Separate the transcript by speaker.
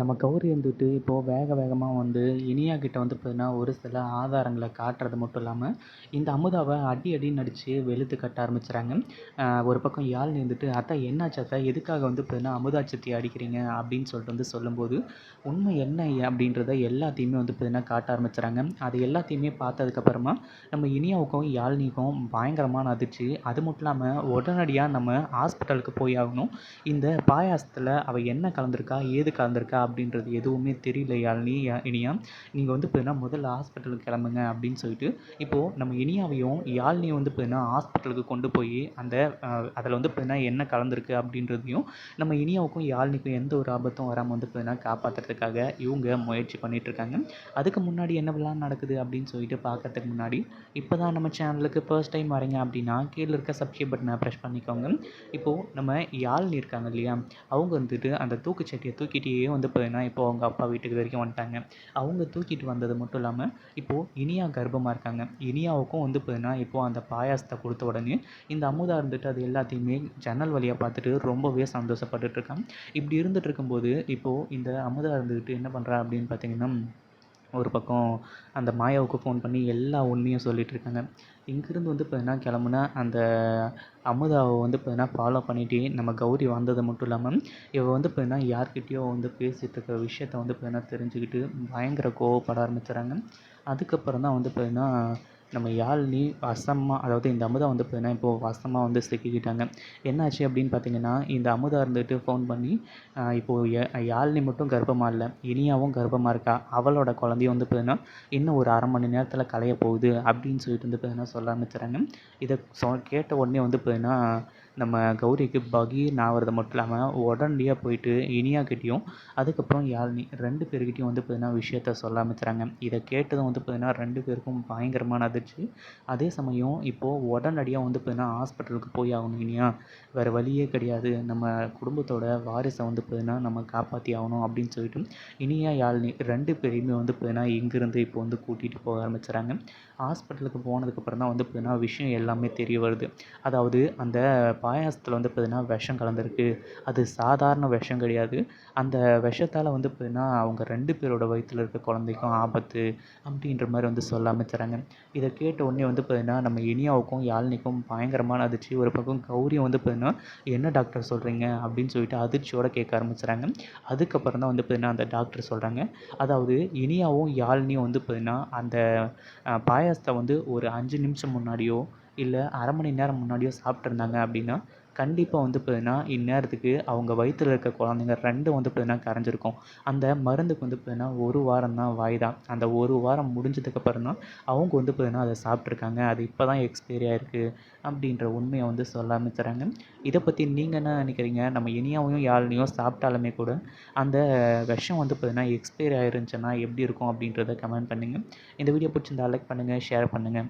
Speaker 1: நம்ம கௌரி வந்துட்டு இப்போது வேக வேகமாக வந்து இனியா கிட்ட வந்து பார்த்தீங்கன்னா ஒரு சில ஆதாரங்களை காட்டுறது மட்டும் இல்லாமல் இந்த அமுதாவை அடி அடி நடித்து வெளுத்து கட்ட ஆரம்பிச்சுறாங்க. ஒரு பக்கம் யாழ் வந்துட்டு அத்தா என்னாச்சு அத்தா? எதுக்காக வந்து பார்த்தீங்கன்னா அமுதா சித்தி அடிக்கிறீங்க அப்படின்னு சொல்லிட்டு வந்து சொல்லும்போது உண்மை என்ன அப்படின்றத எல்லாத்தையுமே வந்து பார்த்தீங்கன்னா காட்ட ஆரம்பிச்சுறாங்க. அது எல்லாத்தையுமே பார்த்ததுக்கப்புறமா நம்ம இனியாவுக்கும் யாழ்னிக்கும் பயங்கரமான அதிர்ச்சி. அது மட்டும் இல்லாமல் உடனடியாக நம்ம ஹாஸ்பிட்டலுக்கு போய் ஆகணும். இந்த பாயாசத்தில் அவள் என்ன கலந்துருக்கா? ஏது கலந்துருக்கா? அப்படின்றது எதுவுமே தெரியல யாழினி இனியா நீங்கள் வந்து பார்த்தீங்கன்னா முதல்ல ஹாஸ்பிட்டலுக்கு கிளம்புங்க அப்படின்னு சொல்லிட்டு இப்போது நம்ம இனியாவையும் யாழினியும் வந்து பார்த்தீங்கன்னா ஹாஸ்பிட்டலுக்கு கொண்டு போய் அந்த அதில் வந்து பார்த்தீங்கன்னா என்ன கலந்துருக்கு அப்படின்றதையும் நம்ம இனியாவுக்கும் யாழினிக்கும் எந்த ஒரு ஆபத்தும் வராமல் வந்து பார்த்தீங்கன்னா காப்பாற்றுறதுக்காக இவங்க முயற்சி பண்ணிட்டு இருக்காங்க. அதுக்கு முன்னாடி என்னவெல்லாம் நடக்குது அப்படின்னு சொல்லிட்டு பார்க்கறதுக்கு முன்னாடி இப்போ தான் நம்ம சேனலுக்கு ஃபர்ஸ்ட் டைம் வரீங்க அப்படின்னா கீழே இருக்க சப்ஸ்கிரைப் பட்டனை ப்ரெஸ் பண்ணிக்கோங்க. இப்போது நம்ம யாழ்னி இருக்காங்க இல்லையா? அவங்க வந்துட்டு அந்த தூக்குச்சட்டியை தூக்கிட்டே வந்து பார்த்தீங்கன்னா இப்போது அவங்க அப்பா வீட்டுக்கு வரைக்கும் வந்துட்டாங்க. அவங்க தூக்கிட்டு வந்தது மட்டும் இல்லாமல் இப்போது இனியா கர்ப்பமாக இருக்காங்க. இனியாவுக்கும் வந்து பார்த்தீங்கன்னா இப்போது அந்த பாயாசத்தை கொடுத்த உடனே இந்த அமுதா இருந்துட்டு அது எல்லாத்தையுமே ஜன்னல் வழியாக பார்த்துட்டு ரொம்பவே சந்தோஷப்பட்டுட்டு இப்படி இருந்துகிட்டு இருக்கும்போது இப்போது இந்த அமுதா இருந்துக்கிட்டு என்ன பண்ணுறா அப்படின்னு பார்த்தீங்கன்னா ஒரு பக்கம் அந்த மாயாவுக்கு ஃபோன் பண்ணி எல்லா உண்மையும் சொல்லிகிட்ருக்காங்க இங்கேருந்து வந்து பார்த்தீங்கன்னா கிளம்புனா அந்த அமுதாவை வந்து பார்த்தீங்கன்னா ஃபாலோ பண்ணிகிட்டே நம்ம கௌரி வந்தது மட்டும் இல்லாமல் இவள் வந்து பார்த்தீங்கன்னா யார்கிட்டயோ வந்து பேசிகிட்டு இருக்க விஷயத்த வந்து பார்த்தீங்கன்னா தெரிஞ்சுக்கிட்டு பயங்கர கோவப்பட ஆரம்பிச்சுறாங்க அதுக்கப்புறம் தான் வந்து பார்த்தீங்கன்னா நம்ம யாழினி வசமாக அதாவது இந்த அமுதா வந்து பார்த்தீங்கன்னா இப்போது வசமாக வந்து சிக்கிக்கிட்டாங்க. என்னாச்சு அப்படின்னு பார்த்தீங்கன்னா இந்த அமுதா இருந்துட்டு ஃபோன் பண்ணி இப்போது யாழினி மட்டும் கர்ப்பமாக இல்லை இனியாவும் கர்ப்பமாக இருக்கா? அவளோட குழந்தையும் வந்து பார்த்தீங்கன்னா இன்னும் ஒரு அரை மணி நேரத்தில் கலைய போகுது அப்படின்னு சொல்லிட்டு வந்து பார்த்தீங்கன்னா சொல்ல ஆரம்பிச்சுறாங்க இதை சொ கேட்ட உடனே வந்து பார்த்தீங்கன்னா நம்ம கௌரிக்கு பகீர்னு ஆகிறது மட்டும் இல்லாமல் உடனடியாக போயிட்டு இனியாக்கிட்டேயும் அதுக்கப்புறம் யாழினி ரெண்டு பேர்கிட்டையும் வந்து பார்த்திங்கன்னா விஷயத்த சொல்ல ஆரம்பிச்சுறாங்க. இதை கேட்டதும் வந்து பார்த்தீங்கன்னா ரெண்டு பேருக்கும் பயங்கரமான அதிர்ச்சி. அதே சமயம் இப்போது உடனடியாக வந்து பார்த்தீங்கன்னா ஹாஸ்பிட்டலுக்கு போய் ஆகணும் இனியா. வேறு வழியே கிடையாது. நம்ம குடும்பத்தோட வாரிசை வந்து பார்த்தீங்கன்னா நம்ம காப்பாற்றி ஆகணும் அப்படின்னு சொல்லிட்டு இனியா யாழினி ரெண்டு பேரையுமே வந்து பார்த்தீங்கன்னா இங்கேருந்து இப்போ வந்து கூட்டிகிட்டு போக ஆரம்பிச்சுறாங்க. ஹாஸ்பிட்டலுக்கு போனதுக்கப்புறம் தான் வந்து பார்த்திங்கன்னா விஷயம் எல்லாமே தெரிய வருது. அதாவது அந்த பாயாசத்தில் வந்து பார்த்தீங்கன்னா விஷம் கலந்துருக்கு. அது சாதாரண விஷம் கிடையாது. அந்த விஷத்தால் வந்து பார்த்தீங்கன்னா அவங்க ரெண்டு பேரோட வயிற்றில் இருக்க குழந்தைக்கும் ஆபத்து அப்படின்ற மாதிரி வந்து சொல்ல ஆரம்பிச்சுறாங்க இதை கேட்ட உடனே வந்து பார்த்தீங்கன்னா நம்ம இனியாவுக்கும் யாழினிக்கும் பயங்கரமான அதிர்ச்சி. ஒரு பக்கம் கௌரியும் வந்து பார்த்தீங்கன்னா என்ன டாக்டர் சொல்கிறீங்க அப்படின்னு சொல்லிட்டு அதிர்ச்சியோடு கேட்க ஆரம்பிச்சுறாங்க அதுக்கப்புறம் தான் வந்து பார்த்திங்கன்னா அந்த டாக்டர் சொல்கிறாங்க அதாவது இனியாவும் யாழினியும் வந்து பார்த்தீங்கன்னா அந்த பாயாசத்தை வந்து ஒரு அஞ்சு நிமிஷம் முன்னாடியோ இல்லை அரை மணி நேரம் முன்னாடியோ சாப்பிட்ருந்தாங்க அப்படின்னா கண்டிப்பாக வந்து பார்த்தீங்கன்னா இந்நேரத்துக்கு அவங்க வயிற்றில் இருக்க குழந்தைங்க ரெண்டும் வந்து பார்த்தீங்கன்னா கரைஞ்சிருக்கும். அந்த மருந்துக்கு வந்து பார்த்தீங்கன்னா ஒரு வாரம் தான் வாய்தா அந்த ஒரு வாரம் முடிஞ்சதுக்கப்புறம் தான் அவங்க வந்து பார்த்தீங்கன்னா அதை சாப்பிட்ருக்காங்க அது இப்போ தான் எக்ஸ்பைரி ஆகிருக்கு அப்படின்ற உண்மையை வந்து சொல்ல ஆரம்பிச்சுறாங்க. இதை பற்றி நீங்கள் என்ன நினைக்கிறீங்க? நம்ம இனியாவையும் யாழ்னையும் சாப்பிட்டாலுமே கூட அந்த விஷம் வந்து பார்த்திங்கன்னா எக்ஸ்பைரி ஆயிருந்துச்சுன்னா எப்படி இருக்கும் அப்படின்றத கமெண்ட் பண்ணுங்கள் இந்த வீடியோ பிடிச்சிருந்தா லைக் பண்ணுங்கள் ஷேர் பண்ணுங்கள்